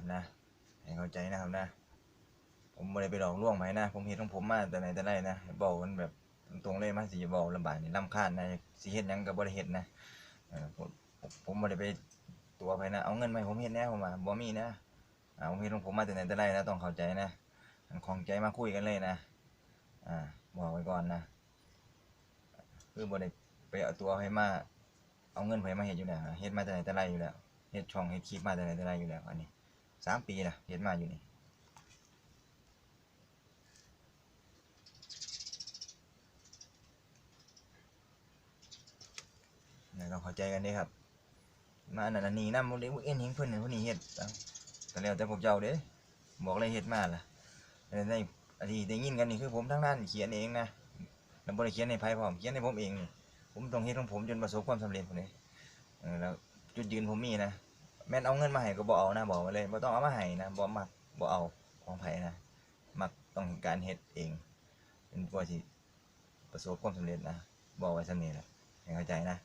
นะครับนะให้เข้าใจนะครับนะ ผมไม่ได้ไปหลอกลวงไผนะ ผมเฮ็ดของผมมาแต่ไหนแต่ไรนะบอกมันแบบตรงๆเลยมาสิบอกลำบากนี่ลำคาญนะสิเฮ็ดยังก็บ่ได้เฮ็ดนะผมผมผมบ่ได้ไปตัวไผนะ เอาเงินมาให้ผมเฮ็ดแน่ผมว่าบ่มีนะผมเฮ็ดของผมมาแต่ไหนแต่ไรนะต้องเข้าใจนะมันของใจมาคุยกันเลยนะอ่าบอกไว้ก่อนนะคือบ่ได้ไปเอาตัวไผมาเอาเงินไผมาเฮ็ดอยู่แล้วเฮ็ดมาแต่ไหนแต่ไรอยู่แล้วเฮ็ดช่องเฮ็ดคลิปมาแต่ไหนแต่ไรอยู่แล้วอันนี้ สามปีละเฮ็ดมาอยู่นี่เนี่ยเราเข้าใจกันด้ครับ มาอันนั้นอันนี้นำบ่ได้บ่เอ็นหยังเพิ่นนี่เพิ่นนี่เฮ็ดเอ้าก็แล้วแต่พวกเจ้าเด้บอกเลยเฮ็ดมาล่ะในอันที่ได้ยินกันนี่คือผมทั้งนั้นเขียนเองนะแล้วบ่ได้เขียนให้ไผพร้อมเขียนให้ผมเอง ผมต้องเฮ็ดของผมจนประสบความสำเร็จพุ่นนี่เออแล้วจุดยืนผมมีนะ แม่นเอาเงินมาให้ก็บ่เอานะบอกไว้เลยบ่ต้องเอามาให้นะบ่มักบ่เอาของไผนะมักต้องการเฮ็ดเอง เป็นกว่าสิประสบความสำเร็จนะบอกไว้ซั่นนี้แหละให้เข้าใจนะ